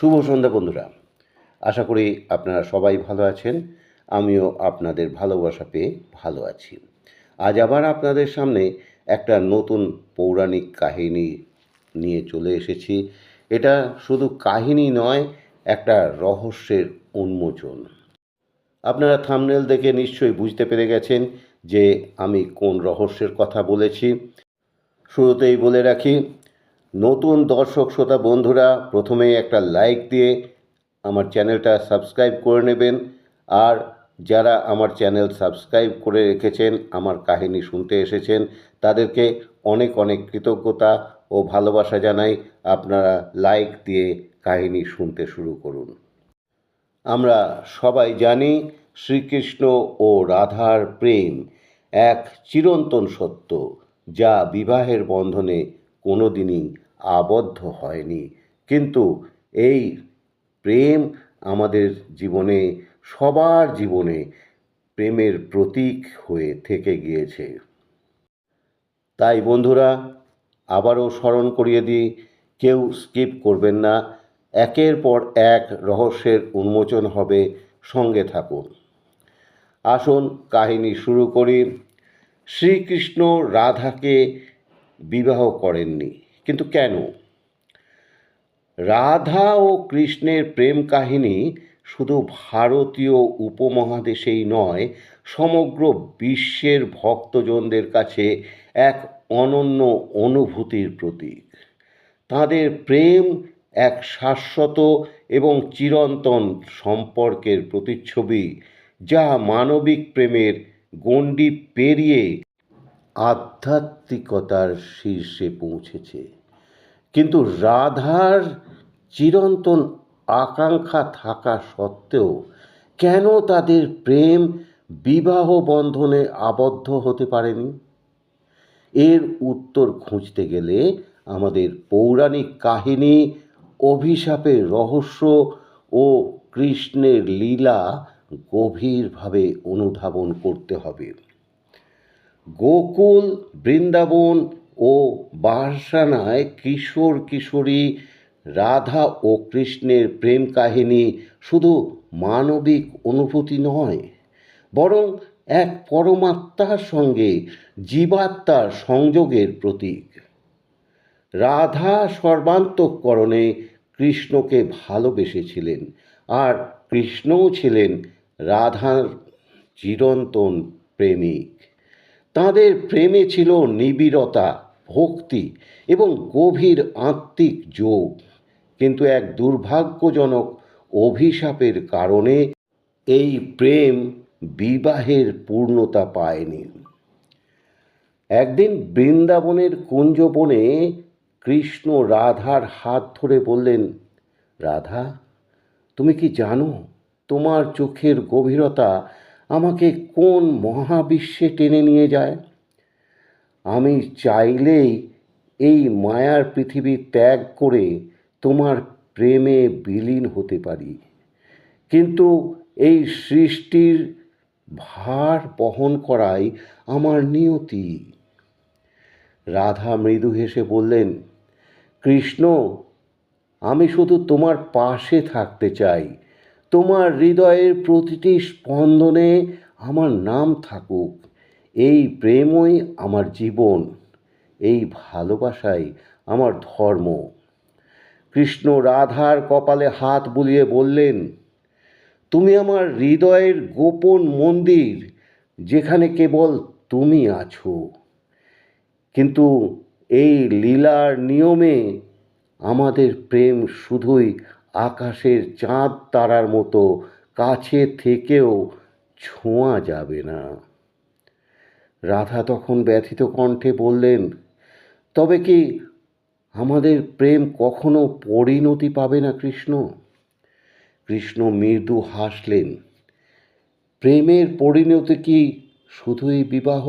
শুভ সন্ধ্যা বন্ধুরা। আশা করি আপনারা সবাই ভালো আছেন। আমিও আপনাদের ভালোবাসা পেয়ে ভালো আছি। আজ আবার আপনাদের সামনে একটা নতুন পৌরাণিক কাহিনী নিয়ে চলে এসেছি। এটা শুধু কাহিনী নয়, একটা রহস্যের উন্মোচন। আপনারা থামনেল দেখে নিশ্চয়ই বুঝতে পেরে গেছেন যে আমি কোন রহস্যের কথা বলেছি। শুরুতেই বলে রাখি নতুন দর্শক শ্রোতা বন্ধুরা, প্রথমেই একটা লাইক দিয়ে আমার চ্যানেলটা সাবস্ক্রাইব করে নেবেন। আর যারা আমার চ্যানেল সাবস্ক্রাইব করে রেখেছেন, আমার কাহিনী শুনতে এসেছেন, তাদেরকে অনেক অনেক কৃতজ্ঞতা ও ভালোবাসা জানাই। আপনারা লাইক দিয়ে কাহিনী শুনতে শুরু করুন। আমরা সবাই জানি শ্রীকৃষ্ণ ও রাধার প্রেম এক চিরন্তন সত্য, যা বিবাহের বন্ধনে কোনোদিনই আবদ্ধ হয়নি। কিন্তু এই প্রেম আমাদের জীবনে, সবার জীবনে প্রেমের প্রতীক হয়ে থেকে গিয়েছে। তাই বন্ধুরা, আবারও স্মরণ করিয়ে দিই, কেউ স্কিপ করবেন না। একের পর এক রহস্যের উন্মোচন হবে। সঙ্গে থাকুন। আসুন কাহিনী শুরু করি। শ্রীকৃষ্ণ রাধাকে বিবাহ করেননি। কিন্তু কেন? রাধা ও কৃষ্ণের প্রেম কাহিনী শুধু ভারতীয় উপমহাদেশেই নয়, সমগ্র বিশ্বের ভক্তজনদের কাছে এক অনন্য অনুভূতির প্রতীক। তাদের প্রেম এক শাশ্বত এবং চিরন্তন সম্পর্কের প্রতিচ্ছবি, যা মানবিক প্রেমের গণ্ডি পেরিয়ে আধ্যাত্মিকতার শীর্ষে পৌঁছেছে। কিন্তু রাধার চিরন্তন আকাঙ্ক্ষা থাকা সত্ত্বেও কেন তাদের প্রেম বিবাহ বন্ধনে আবদ্ধ হতে পারেনি? এর উত্তর খুঁজতে গেলে আমাদের পৌরাণিক কাহিনী, অভিশাপের রহস্য ও কৃষ্ণের লীলা গভীরভাবে অনুধাবন করতে হবে। গোকুল, বৃন্দাবন ও বারসানায় কিশোর কিশোরী রাধা ও কৃষ্ণের প্রেম কাহিনী শুধু মানবিক অনুভূতি নয়, বরং এক পরমাত্মার সঙ্গে জীবাত্মার সংযোগের প্রতীক। রাধা সর্বান্তকরণে কৃষ্ণকে ভালোবেসেছিলেন আর কৃষ্ণও ছিলেন রাধার চিরন্তন প্রেমিক। তাদের প্রেমে ছিল নিবিড়তা, ভক্তি এবং গভীর আত্মিক যোগ। কিন্তু এক দুর্ভাগ্যজনক অভিশাপের কারণে এই প্রেম বিবাহের পূর্ণতা পায়নি। একদিন বৃন্দাবনের কুঞ্জবনে কৃষ্ণ রাধার হাত ধরে বললেন, রাধা, তুমি কি জানো তোমার চোখের গভীরতা আমাকে কোন মহাবিশ্বে টেনে নিয়ে যায়? আমি চাইলেই এই মায়ার পৃথিবী ত্যাগ করে তোমার প্রেমে বিলীন হতে পারি। কিন্তু এই সৃষ্টির ভার বহন করাই আমার নিয়তি। রাধা মৃদু হেসে বললেন, কৃষ্ণ, আমি শুধু তোমার পাশে থাকতে চাই। তোমার হৃদয়ের প্রতিটি স্পন্দনে আমার নাম থাকুক। এই প্রেমই আমার জীবন, এই ভালোবাসাই আমার ধর্ম। কৃষ্ণ রাধার কপালে হাত বুলিয়ে বললেন, তুমি আমার হৃদয়ের গোপন মন্দির, যেখানে কেবল তুমি আছো। কিন্তু এই লীলার নিয়মে আমাদের প্রেম শুধুই আকাশের চাঁদ তারার মতো কাছে থেকেও ছোঁয়া যাবে না। রাধা তখন ব্যথিত কণ্ঠে বললেন, তবে কি আমাদের প্রেম কখনো পরিণতি পাবে না কৃষ্ণ? কৃষ্ণ মৃদু হাসলেন, প্রেমের পরিণতি কি শুধুই বিবাহ?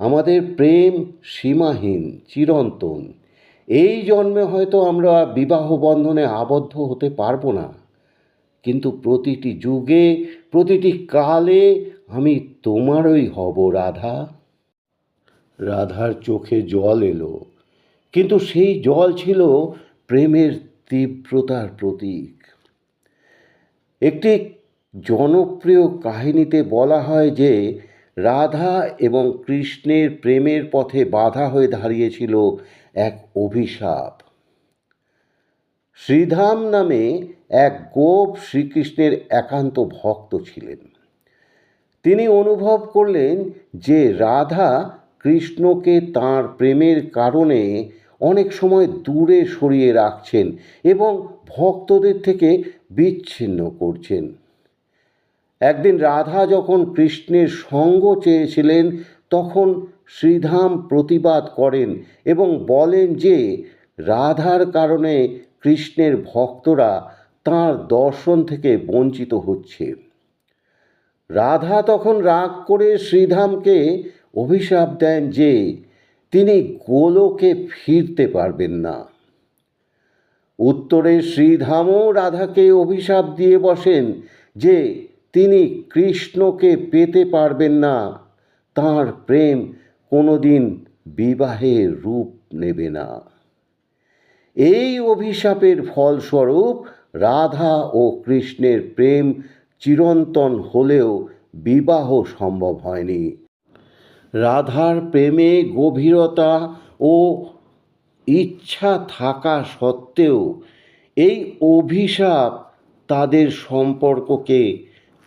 আমাদের প্রেম সীমাহীন, চিরন্তন। এই জন্মে হয়তো আমরা বিবাহ বন্ধনে আবদ্ধ হতে পারব না। কিন্তু প্রতিটি যুগে, প্রতিটি কালে আমি তোমারই হব রাধা। রাধার চোখে জল এলো, কিন্তু সেই জল ছিল প্রেমের তীব্রতার প্রতীক। একটি জনপ্রিয় কাহিনীতে বলা হয় যে, রাধা এবং কৃষ্ণের প্রেমের পথে বাধা হয়ে দাঁড়িয়েছিল এক অভিশাপ। শ্রীধাম নামে এক গোপ শ্রীকৃষ্ণের একান্ত ভক্ত ছিলেন। তিনি অনুভব করলেন যে রাধা কৃষ্ণকে তার প্রেমের কারণে অনেক সময় দূরে সরিয়ে রাখছেন এবং ভক্তদের থেকে বিচ্ছিন্ন করছেন। একদিন রাধা যখন কৃষ্ণের সঙ্গ চেয়েছিলেন শ্রীধাম প্রতিবাদ করেন এবং বলেন যে, রাধার কারণে কৃষ্ণের ভক্তরা তাঁর দর্শন থেকে বঞ্চিত হচ্ছে। রাধা তখন রাগ করে শ্রীধামকে অভিশাপ দেন যে, তিনি গোলকে ফিরতে পারবেন না। উত্তরে শ্রীধামও রাধাকে অভিশাপ দিয়ে বসেন যে, তিনি কৃষ্ণকে পেতে পারবেন না। তাঁর প্রেম কোনোদিন বিবাহের রূপ নেবে না। এই অভিশাপের ফলস্বরূপ রাধা ও কৃষ্ণের প্রেম চিরন্তন হলেও বিবাহ সম্ভব হয়নি। রাধার প্রেমে গভীরতা ও ইচ্ছা থাকা সত্ত্বেও এই অভিশাপ তাদের সম্পর্ককে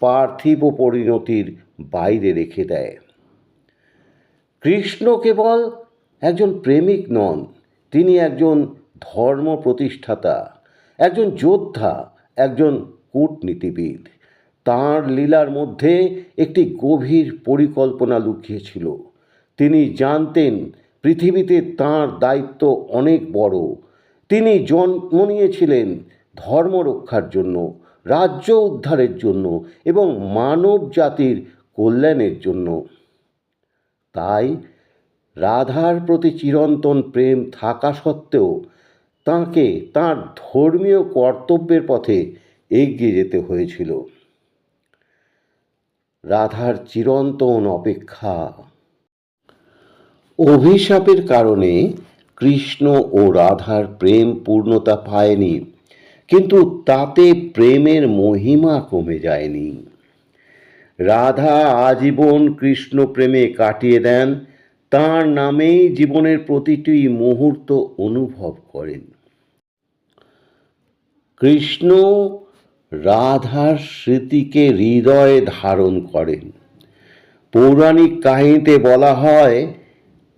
পার্থিব পরিণতির বাইরে রেখে দেয়। কৃষ্ণ কেবল একজন প্রেমিক নন, তিনি একজন ধর্ম প্রতিষ্ঠাতা, একজন যোদ্ধা, একজন কূটনীতিবিদ। তাঁর লীলার মধ্যে একটি গভীর পরিকল্পনা লুকিয়েছিল। তিনি জানতেন পৃথিবীতে তাঁর দায়িত্ব অনেক বড়। তিনি জন্ম নিয়েছিলেন ধর্ম রক্ষার জন্য, রাজ্য উদ্ধারের জন্য এবং মানব জাতির কল্যাণের জন্য। তাই রাধার প্রতি চিরন্তন প্রেম থাকা সত্ত্বেও তাঁকে তাঁর ধর্মীয় কর্তব্যের পথে এগিয়ে যেতে হয়েছিল। রাধার চিরন্তন অপেক্ষা। অভিশাপের কারণে কৃষ্ণ ও রাধার প্রেম পূর্ণতা পায়নি, কিন্তু তাতে প্রেমের মহিমা কমে যায়নি। রাধা আজীবন কৃষ্ণ প্রেমে কাটিয়ে দেন। তাঁর নামেই জীবনের প্রতিটি মুহূর্ত অনুভব করেন। কৃষ্ণ রাধার স্মৃতিকে হৃদয়ে ধারণ করেন। পৌরাণিক কাহিনীতে বলা হয়,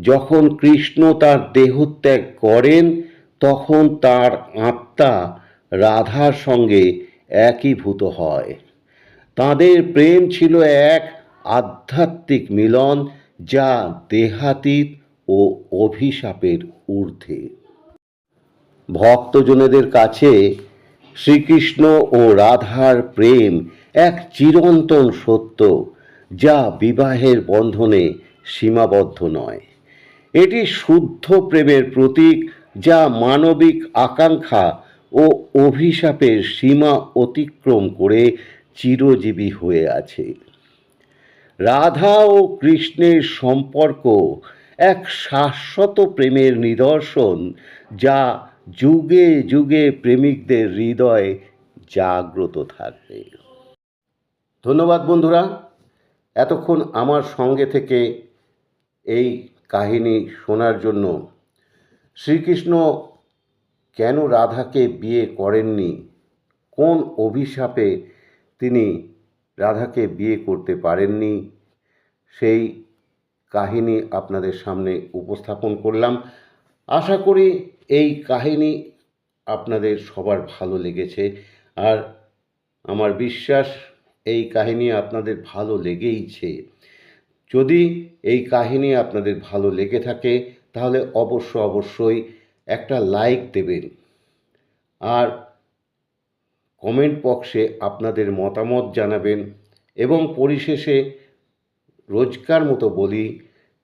যখন কৃষ্ণ তার দেহত্যাগ করেন, তখন তার আত্মা রাধার সঙ্গে একীভূত হয়। তাদের প্রেম ছিল এক আধ্যাত্মিক মিলন যা দেহাতীত ও অভিশাপের ঊর্ধ্বে। ভক্তজনেদের কাছে শ্রীকৃষ্ণ ও রাধার প্রেম এক চিরন্তন সত্য যা বিবাহের বন্ধনে সীমাবদ্ধ নয়। এটি শুদ্ধ প্রেমের প্রতীক যা মানবিক আকাঙ্ক্ষা ও অভিশাপের সীমা অতিক্রম করে চিরজীবী হয়ে আছে। রাধা ও কৃষ্ণের সম্পর্ক এক শাশ্বত প্রেমের নিদর্শন যা যুগে যুগে প্রেমিকদের হৃদয়ে জাগ্রত থাকবে। ধন্যবাদ বন্ধুরা, এতক্ষণ আমার সঙ্গে থেকে এই কাহিনী শোনার জন্য। শ্রীকৃষ্ণ কেন রাধাকে বিয়ে করেননি? কোন অভিশাপে তিনি রাধাকে বিয়ে করতে পারেননি। সেই কাহিনী আপনাদের সামনে উপস্থাপন করলাম। আশা করি এই কাহিনী আপনাদের সবার ভালো লেগেছে। আর আমার বিশ্বাস, এই কাহিনী আপনাদের ভালো লেগেইছে। যদি এই কাহিনী আপনাদের ভালো লেগে থাকে, তাহলে অবশ্য অবশ্যই একটা লাইক দেবেন। আর কমেন্ট বক্সে আপনাদের মতামত জানাবেন এবং পরিশেষে রোজকার মতো বলি,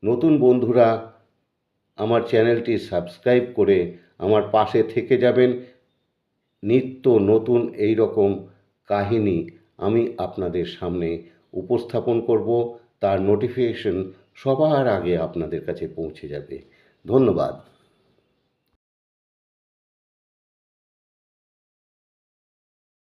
নতুন বন্ধুরা আমার চ্যানেলটি সাবস্ক্রাইব করে আমার পাশে থেকে যাবেন। নিত্য নতুন এই রকম কাহিনী আমি আপনাদের সামনে উপস্থাপন করব। তার নোটিফিকেশন সবার আগে আপনাদের কাছে পৌঁছে যাবে। ধন্যবাদ।